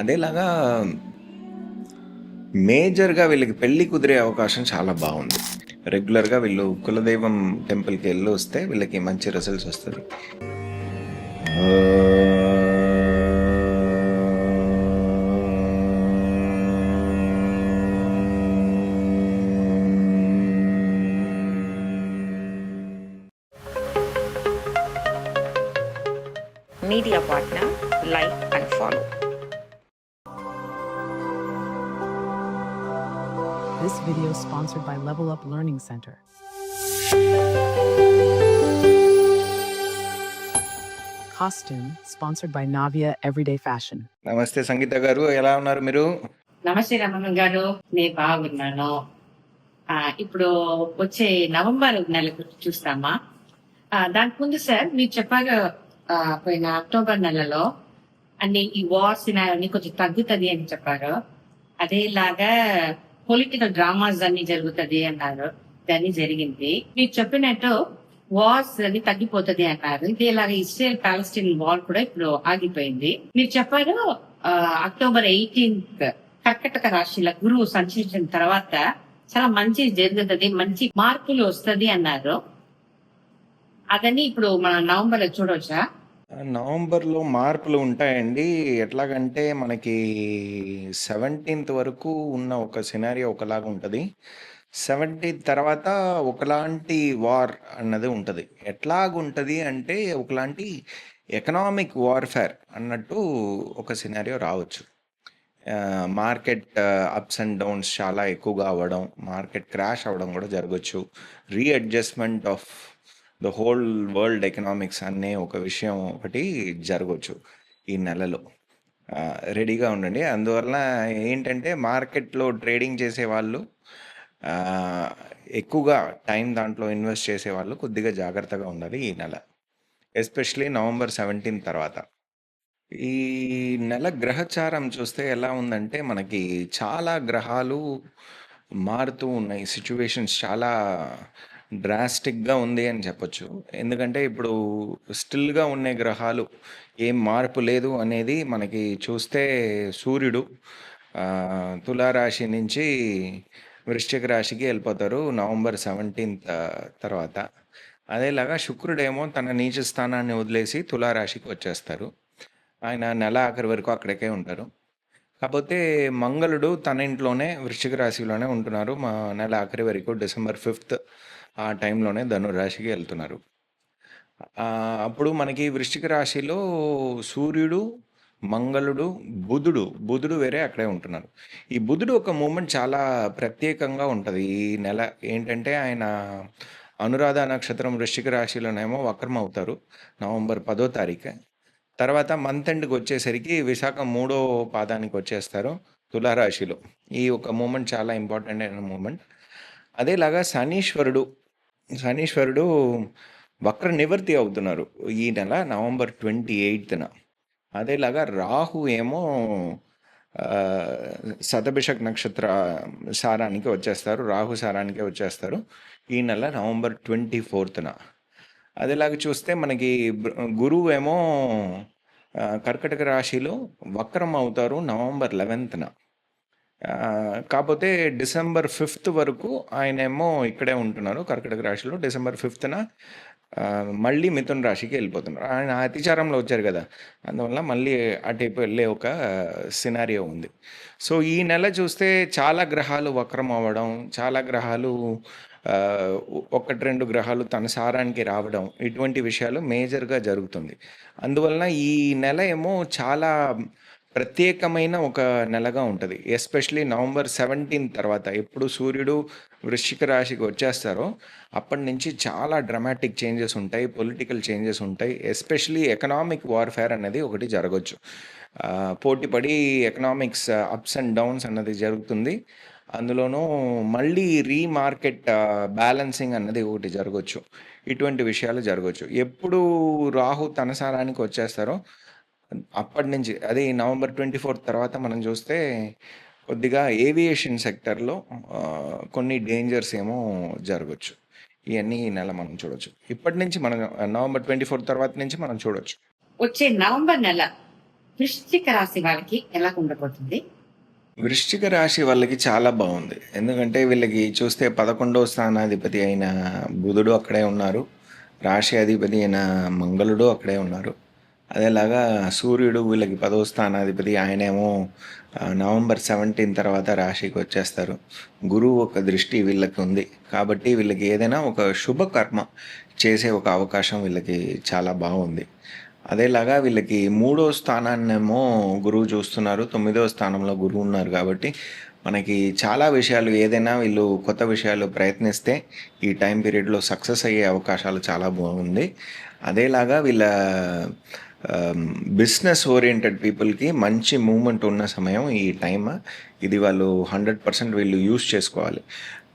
అదేలాగా మేజర్గా వీళ్ళకి పెళ్ళి కుదిరే అవకాశం చాలా బాగుంది. రెగ్యులర్గా వీళ్ళు కులదైవం టెంపుల్కి వెళ్ళి వస్తే వీళ్ళకి మంచి రిజల్ట్స్ వస్తుంది. Media partner like and follow This video is sponsored by Level Up Learning Center. Costume sponsored by Navia Everyday Fashion. నమస్తే సంగీత గారు ఎలా ఉన్నారు మీరు? నమస్తే రమణ గారు నేను బాగున్నాను. ఆ, ఇప్పుడు వచ్చే నవంబర్ నెలకు చూస్తామా? ఆ, దానికి ముందు సార్ మీరు చెప్పారు ఆ, పోయిన అక్టోబర్ నెలలో అన్ని ఈ వార్స్ అన్ని కొంచెం తగ్గుతుంది అని చెప్పారు. అదేలాగా పొలిటికల్ డ్రామాస్ అన్ని జరుగుతుంది అన్నారు. దాన్ని జరిగింది. మీరు చెప్పినట్టు వార్స్ అది తగ్గిపోతుంది అన్నారు. ఇదేలాగా ఇస్రాయల్ పాలస్టీన్ వార్ కూడా ఇప్పుడు ఆగిపోయింది. మీరు చెప్పారు అక్టోబర్ ఎయిటీన్త్ కర్కటక రాశిల గురువు సంచరించిన తర్వాత చాలా మంచి జరుగుతుంది మంచి మార్పులు వస్తది అన్నారు. అదని ఇప్పుడు మన నవంబర్లో చూడవచ్చా నవంబర్లో మార్పులు ఉంటాయండి. ఎట్లాగంటే మనకి సెవెంటీన్త్ వరకు ఉన్న ఒక సినారియో ఒకలాగా ఉంటుంది. సెవెంటీన్త్ తర్వాత ఒకలాంటి వార్ అన్నది ఉంటుంది. ఎట్లాగుంటుంది అంటే ఒకలాంటి ఎకనామిక్ వార్ఫేర్ అన్నట్టు ఒక సినారియో రావచ్చు. మార్కెట్ అప్స్ అండ్ డౌన్స్ చాలా ఎక్కువగా అవ్వడం మార్కెట్ క్రాష్ అవ్వడం కూడా జరగచ్చు. Readjustment of the whole world economics అనే ఒక విషయం ఒకటి జరగవచ్చు ఈ నెలలో. రెడీగా ఉండండి. అందువల్ల ఏంటంటే మార్కెట్లో ట్రేడింగ్ చేసే వాళ్ళు ఎక్కువగా టైం దాంట్లో ఇన్వెస్ట్ చేసే వాళ్ళు కొద్దిగా జాగ్రత్తగా ఉండాలి ఈ నెల. ఎస్పెషలీ నవంబర్ సెవెంటీన్ తర్వాత. ఈ నెల గ్రహచారం చూస్తే ఎలా ఉందంటే మనకి చాలా గ్రహాలు మారుతూ ఉన్నాయి. సిచ్యువేషన్స్ చాలా డ్రాస్టిక్గా ఉంది అని చెప్పొచ్చు. ఎందుకంటే ఇప్పుడు స్టిల్గా ఉండే గ్రహాలు ఏం మార్పు లేదు అనేది మనకి చూస్తే సూర్యుడు తులారాశి నుంచి వృశ్చిక రాశికి వెళ్ళిపోతారు నవంబర్ సెవెంటీన్త్ తర్వాత. అదేలాగా శుక్రుడేమో తన నీచ స్థానాన్ని వదిలేసి తులారాశికి వచ్చేస్తారు. ఆయన నెల ఆఖరి వరకు అక్కడికే ఉంటారు. కాకపోతే మంగళుడు తన ఇంట్లోనే వృశ్చిక రాశిలోనే ఉంటున్నారు. మా నెల ఆఖరి వరకు డిసెంబర్ ఫిఫ్త్ ఆ టైంలోనే ధనురాశికి వెళ్తున్నారు. అప్పుడు మనకి వృశ్చిక రాశిలో సూర్యుడు మంగళుడు బుధుడు బుధుడు వేరే అక్కడే ఉంటున్నారు. ఈ బుధుడు ఒక మూమెంట్ చాలా ప్రత్యేకంగా ఉంటుంది. ఈ నెల ఏంటంటే ఆయన అనురాధ నక్షత్రం వృశ్చిక రాశిలోనేమో వక్రం అవుతారు నవంబర్ పదో తారీఖు. తర్వాత మంత్ ఎండ్కి వచ్చేసరికి విశాఖ మూడో పాదానికి వచ్చేస్తారు తులారాశిలో. ఈ ఒక మూమెంట్ చాలా ఇంపార్టెంట్ అయిన మూమెంట్ అదేలాగా శనీశ్వరుడు శనీశ్వరుడు వక్ర నివర్తి అవుతున్నారు ఈ నెల నవంబర్ ట్వంటీ ఎయిత్న అదేలాగా రాహు ఏమో శతభిషక్ నక్షత్ర సారానికి వచ్చేస్తారు రాహు సారానికి వచ్చేస్తారు ఈ నెల నవంబర్ ట్వంటీ ఫోర్త్న అదేలాగా చూస్తే మనకి గురువు ఏమో కర్కటక రాశిలో వక్రం అవుతారు నవంబర్ లెవెన్త్న. కాకపోతే డిసెంబర్ ఫిఫ్త్ వరకు ఆయన ఏమో ఇక్కడే ఉంటున్నారు కర్కటక రాశిలో. డిసెంబర్ ఫిఫ్త్న మళ్ళీ మిథున్ రాశికి వెళ్ళిపోతున్నారు. ఆయన అతిచారంలో వచ్చారు కదా అందువల్ల మళ్ళీ అటువైపు వెళ్ళే ఒక సినారియో ఉంది. సో ఈ నెల చూస్తే చాలా గ్రహాలు వక్రం అవ్వడం చాలా గ్రహాలు ఒకటి రెండు గ్రహాలు తన సారానికి రావడం ఇటువంటి విషయాలు మేజర్గా జరుగుతుంది. అందువలన ఈ నెల ఏమో చాలా ప్రత్యేకమైన ఒక నెలగా ఉంటుంది. ఎస్పెషలీ నవంబర్ సెవెంటీన్ తర్వాత ఎప్పుడు సూర్యుడు వృశ్చిక రాశికి వచ్చేస్తారో అప్పటి నుంచి చాలా డ్రమాటిక్ చేంజెస్ ఉంటాయి పొలిటికల్ చేంజెస్ ఉంటాయి. ఎస్పెషలీ ఎకనామిక్ వార్ఫేర్ అనేది ఒకటి జరగచ్చు. పోటీపడి ఎకనామిక్స్ అప్స్ అండ్ డౌన్స్ అన్నది జరుగుతుంది. అందులోనూ మళ్ళీ రీమార్కెట్ బ్యాలెన్సింగ్ అన్నది ఒకటి జరగచ్చు. ఇటువంటి విషయాలు జరగచ్చు. ఎప్పుడు రాహు తన సారానికి వచ్చేస్తారో అప్పటి నుంచి అది నవంబర్ ట్వంటీ ఫోర్త్ తర్వాత మనం చూస్తే కొద్దిగా ఏవియేషన్ సెక్టర్లో కొన్ని డేంజర్స్ ఏమో జరగచ్చు. ఇవన్నీ ఈ నెల మనం చూడొచ్చు. ఇప్పటి నుంచి మనం నవంబర్ ట్వంటీ ఫోర్ తర్వాత నుంచి మనం చూడొచ్చు. వచ్చే నవంబర్ నెల వృశ్చిక రాశి వాళ్ళకి ఎలా ఉండబోతుంది? వృశ్చిక రాశి వాళ్ళకి చాలా బాగుంది. ఎందుకంటే వీళ్ళకి చూస్తే పదకొండవ స్థానాధిపతి అయిన బుధుడు అక్కడే ఉన్నారు. రాశి అధిపతి అయిన మంగళుడు అక్కడే ఉన్నారు. అదేలాగా సూర్యుడు వీళ్ళకి పదవ స్థానాధిపతి. ఆయనేమో నవంబర్ సెవెంటీన్ తర్వాత రాశికి వచ్చేస్తారు. గురువు ఒక దృష్టి వీళ్ళకి ఉంది. కాబట్టి వీళ్ళకి ఏదైనా ఒక శుభకర్మ చేసే ఒక అవకాశం వీళ్ళకి చాలా బాగుంది. అదేలాగా వీళ్ళకి మూడో స్థానాన్నేమో గురువు చూస్తున్నారు. తొమ్మిదో స్థానంలో గురువు ఉన్నారు కాబట్టి మనకి చాలా విషయాలు ఏదైనా వీళ్ళు కొత్త విషయాలు ప్రయత్నిస్తే ఈ టైం పీరియడ్లో సక్సెస్ అయ్యే అవకాశాలు చాలా బాగుంది. అదేలాగా వీళ్ళ బిజినెస్ ఓరియంటెడ్ పీపుల్కి మంచి మూమెంట్ ఉన్న సమయం ఈ టైం ఇది వాళ్ళు హండ్రెడ్ పర్సెంట్ వీళ్ళు యూస్ చేసుకోవాలి.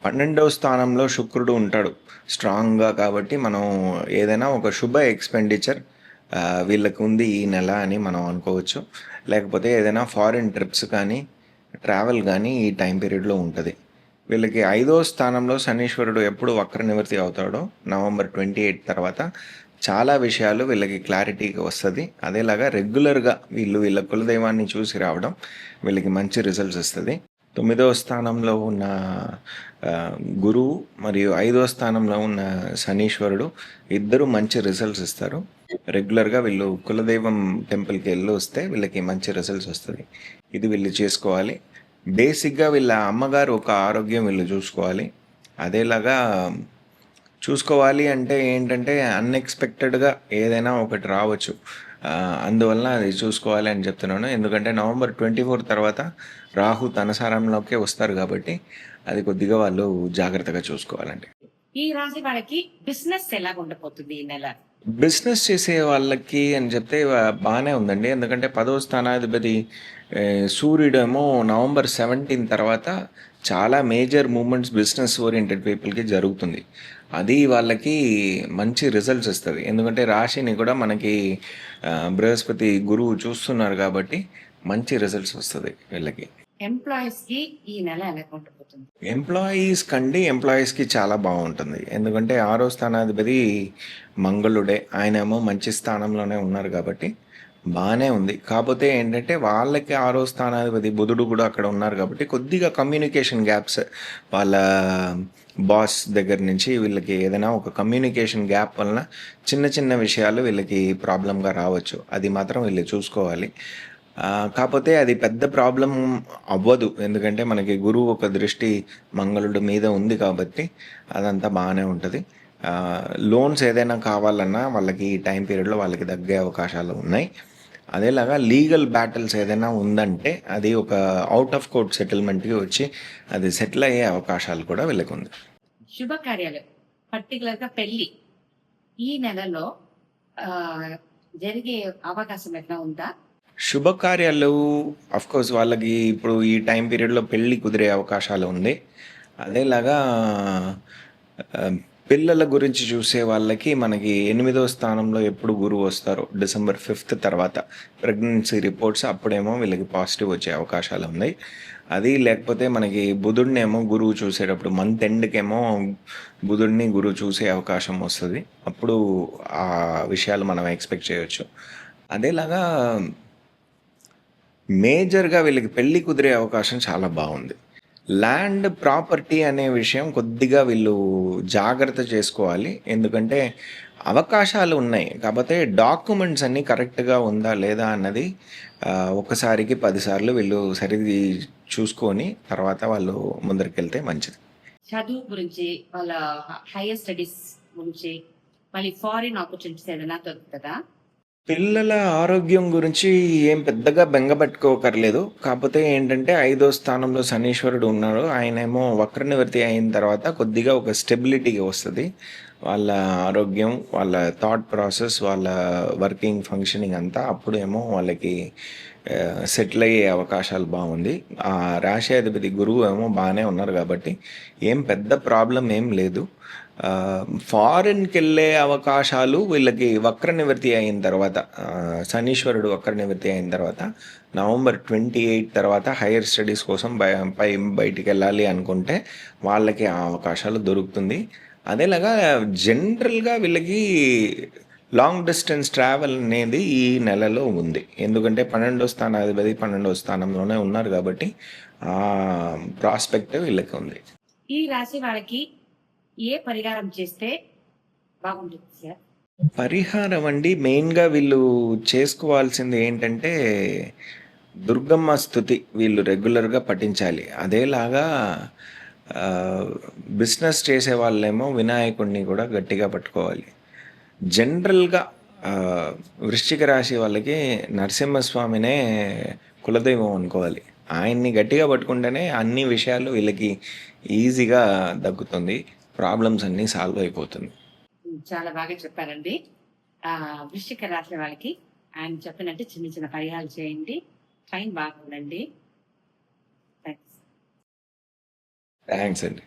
పన్నెండవ స్థానంలో శుక్రుడు ఉంటాడు. స్ట్రాంగ్గా కాబట్టి మనం ఏదైనా ఒక శుభ ఎక్స్పెండిచర్ వీళ్ళకు ఉంది ఈ నెల అని మనం అనుకోవచ్చు. లేకపోతే ఏదైనా ఫారిన్ ట్రిప్స్ కానీ ట్రావెల్ కానీ ఈ టైం పీరియడ్లో ఉంటుంది. వీళ్ళకి ఐదో స్థానంలో శనీశ్వరుడు ఎప్పుడు వక్ర నివృత్తి అవుతాడో నవంబర్ ట్వంటీ ఎయిట్ తర్వాత చాలా విషయాలు వీళ్ళకి క్లారిటీగా వస్తుంది. అదేలాగా రెగ్యులర్గా వీళ్ళు వీళ్ళ కులదైవాన్ని చూసి రావడం వీళ్ళకి మంచి రిజల్ట్స్ ఇస్తుంది. తొమ్మిదవ స్థానంలో ఉన్న గురువు మరియు ఐదవ స్థానంలో ఉన్న శనీశ్వరుడు ఇద్దరు మంచి రిజల్ట్స్ ఇస్తారు. రెగ్యులర్గా వీళ్ళు కులదైవం టెంపుల్కి వెళ్ళి వస్తే వీళ్ళకి మంచి రిజల్ట్స్ వస్తుంది. ఇది వీళ్ళు చేసుకోవాలి. బేసిక్గా వీళ్ళ అమ్మగారు ఒక ఆరోగ్యం వీళ్ళు చూసుకోవాలి. అదేలాగా చూసుకోవాలి అంటే ఏంటంటే అన్ఎక్స్పెక్టెడ్గా ఏదైనా ఒకటి రావచ్చు. అందువలన అది చూసుకోవాలి అని చెప్తున్నాను. ఎందుకంటే నవంబర్ ట్వంటీ ఫోర్ తర్వాత రాహు తన సారంలోకే వస్తారు కాబట్టి అది కొద్దిగా వాళ్ళు జాగ్రత్తగా చూసుకోవాలండి. ఈ రాశి వాళ్ళకి బిజినెస్ ఎలా ఉండబోతుంది ఈ నెల? బిజినెస్ చేసే వాళ్ళకి అని చెప్తే బాగానే ఉందండి. ఎందుకంటే పదో స్థానాధిపతి సూర్యుడేమో నవంబర్ సెవెంటీన్ తర్వాత చాలా మేజర్ మూమెంట్స్ బిజినెస్ ఓరియంటెడ్ పీపుల్కి జరుగుతుంది. అది వాళ్ళకి మంచి రిజల్ట్స్ ఇస్తుంది. ఎందుకంటే రాశిని కూడా మనకి బృహస్పతి గురువు చూస్తున్నారు కాబట్టి మంచి రిజల్ట్స్ వస్తుంది వీళ్ళకి. ఎంప్లాయీస్కి ఈ నెల ఎలా ఎంప్లాయీస్ కండి ఎంప్లాయీస్కి చాలా బాగుంటుంది. ఎందుకంటే ఆరో స్థానాధిపతి మంగళుడే. ఆయనేమో మంచి స్థానంలోనే ఉన్నారు కాబట్టి బాగానే ఉంది. కాకపోతే ఏంటంటే వాళ్ళకి ఆరో స్థానాధిపతి బుధుడు కూడా అక్కడ ఉన్నారు కాబట్టి కొద్దిగా కమ్యూనికేషన్ గ్యాప్స్ వాళ్ళ బాస్ దగ్గర నుంచి వీళ్ళకి ఏదైనా ఒక కమ్యూనికేషన్ గ్యాప్ వలన చిన్న చిన్న విషయాలు వీళ్ళకి ప్రాబ్లంగా రావచ్చు. అది మాత్రం వీళ్ళు చూసుకోవాలి. కాకపోతే అది పెద్ద ప్రాబ్లం అవ్వదు. ఎందుకంటే మనకి గురువు ఒక దృష్టి మంగళుడి మీద ఉంది కాబట్టి అదంతా బాగానే ఉంటుంది. లోన్స్ ఏదైనా కావాలన్నా వాళ్ళకి ఈ టైం పీరియడ్లో వాళ్ళకి తగ్గే అవకాశాలు ఉన్నాయి. అదేలాగా లీగల్ బ్యాటిల్స్ ఏదైనా ఉందంటే అది ఒక అవుట్ ఆఫ్ కోర్ట్ సెటిల్మెంట్కి వచ్చి అది సెటిల్ అయ్యే అవకాశాలు కూడా వీళ్ళకి ఉంది. శుభకార్యాలు పర్టికులర్గా పెళ్ళి. ఈ నెలలో జరిగే అవకాశం ఎట్లా ఉందా? శుభకార్యాలు. కోర్స్ వాళ్ళకి ఇప్పుడు ఈ టైం పీరియడ్లో పెళ్ళి కుదిరే అవకాశాలు ఉంది. అదేలాగా పిల్లల గురించి చూసే వాళ్ళకి మనకి ఎనిమిదో స్థానంలో ఎప్పుడు గురువు వస్తారో డిసెంబర్ ఫిఫ్త్ తర్వాత ప్రెగ్నెన్సీ రిపోర్ట్స్ అప్పుడేమో వీళ్ళకి పాజిటివ్ వచ్చే అవకాశాలు ఉన్నాయి. అది లేకపోతే మనకి బుధుడినేమో గురువు చూసేటప్పుడు మంత్ ఎండ్కేమో బుధుడిని గురువు చూసే అవకాశం వస్తుంది. అప్పుడు ఆ విషయాలు మనం ఎక్స్పెక్ట్ చేయొచ్చు. అదేలాగా మేజర్గా వీళ్ళకి పెళ్ళి కుదిరే అవకాశం చాలా బాగుంది. ల్యాండ్ ప్రాపర్టీ అనే విషయం కొద్దిగా వీళ్ళు జాగ్రత్త చేసుకోవాలి. ఎందుకంటే అవకాశాలు ఉన్నాయి. కాకపోతే డాక్యుమెంట్స్ అన్నీ కరెక్ట్గా ఉందా లేదా అన్నది ఒకసారికి పదిసార్లు వీళ్ళు సరిది చూసుకొని తర్వాత వాళ్ళు ముందరికెళ్తే మంచిది. చదువు గురించి వాళ్ళ హైయర్ స్టడీస్ గురించి మళ్ళీ ఫారిన్ ఆపర్చునిటీస్ ఏదైనా దొరుకుతుందా? పిల్లల ఆరోగ్యం గురించి ఏం పెద్దగా బెంగపెట్టుకోకర్లేదు. కాకపోతే ఏంటంటే ఐదో స్థానంలో శనీశ్వరుడు ఉన్నాడు. ఆయనేమో వక్ర నివృత్తి అయిన తర్వాత కొద్దిగా ఒక స్టెబిలిటీగా వస్తుంది. వాళ్ళ ఆరోగ్యం వాళ్ళ థాట్ ప్రాసెస్ వాళ్ళ వర్కింగ్ ఫంక్షనింగ్ అంతా అప్పుడు ఏమో వాళ్ళకి సెటిల్ అయ్యే అవకాశాలు బాగుంది. ఆ రాశి అధిపతి గురువు ఏమో బాగానే ఉన్నారు కాబట్టి ఏం పెద్ద ప్రాబ్లం ఏం లేదు. ఫారిన్కి వెళ్ళే అవకాశాలు వీళ్ళకి వక్ర నివృత్తి అయిన తర్వాత శనీశ్వరుడు వక్ర నివృత్తి అయిన తర్వాత నవంబర్ ట్వంటీ ఎయిట్ తర్వాత హైయర్ స్టడీస్ కోసం పై బయటికి వెళ్ళాలి అనుకుంటే వాళ్ళకి ఆ అవకాశాలు దొరుకుతుంది. అదేలాగా జనరల్గా వీళ్ళకి లాంగ్ డిస్టెన్స్ ట్రావెల్ అనేది ఈ నెలలో ఉంది. ఎందుకంటే పన్నెండో స్థానాధిపతి పన్నెండో స్థానంలోనే ఉన్నారు కాబట్టి ఆ ప్రాస్పెక్ట్ వీళ్ళకి ఉంది. ఈ రాశి వాళ్ళకి ఏ పరిహారం చేస్తే బాగుంటుంది సార్? పరిహారం అండి మెయిన్గా వీళ్ళు చేసుకోవాల్సింది ఏంటంటే దుర్గమ్మ స్థుతి వీళ్ళు రెగ్యులర్గా పఠించాలి. అదేలాగా బిజినెస్ చేసే వాళ్ళేమో వినాయకుడిని కూడా గట్టిగా పట్టుకోవాలి. జనరల్గా వృశ్చిక రాశి వాళ్ళకి నరసింహస్వామినే కులదైవం అనుకోవాలి. ఆయన్ని గట్టిగా పట్టుకుంటేనే అన్ని విషయాలు వీళ్ళకి ఈజీగా దక్కుతుంది. ప్రాబ్లమ్స్ అన్నీ సాల్వ్ అయిపోతుంది. చాలా బాగా చెప్పారండి. ఆ వృశ్చిక రాశి వాళ్ళకి ఆయన చెప్పినట్టు చిన్న చిన్న పరిహారాలు చేయండి. టైం బాగుందండి థ్యాంక్స్ థ్యాంక్స్ అండి.